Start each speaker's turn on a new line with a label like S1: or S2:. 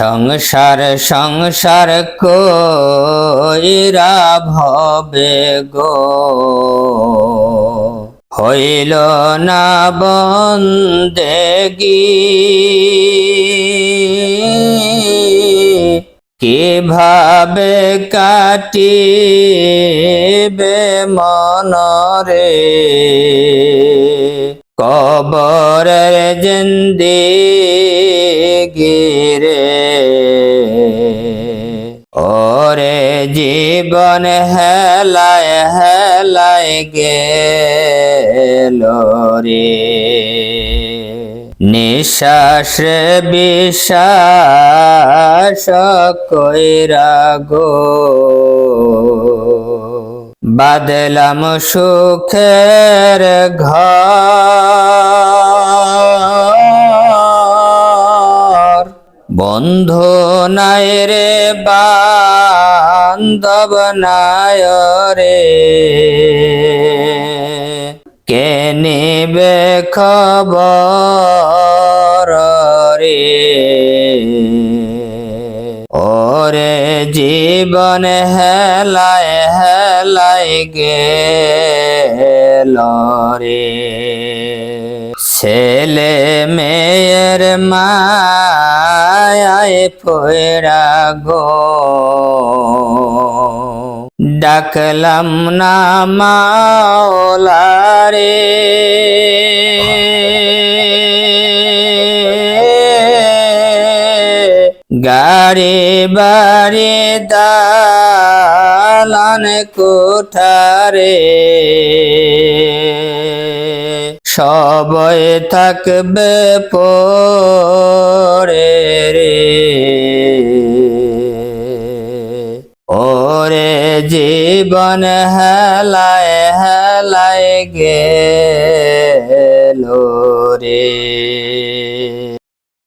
S1: সংসার সংসার কইরা ভবে গো। হইল না বন্দেগি কীভাবে কাটিবে মনরে? কবরের জিন্দি গিরে ওরে জীবন হেলায় হেলায় গেল রে। নিঃশ্বাস বিশ্বাস কইরা গো। বাদলাম সুখের ঘর। বন্ধু নাই রে বান্ধব নাই রে। কে নিবে খবর রে? ওরে জীবন হেলায় হেলায় গেল রে। ছেলে মেয়ের মায় ফেরা গো। ডাকলাম না মাওলারে। গাড়ি বাড়ি দালান কোঠারে। সবই থাকবে পরে রে। ওরে জীবন হেলায় হেলায় গেল রে।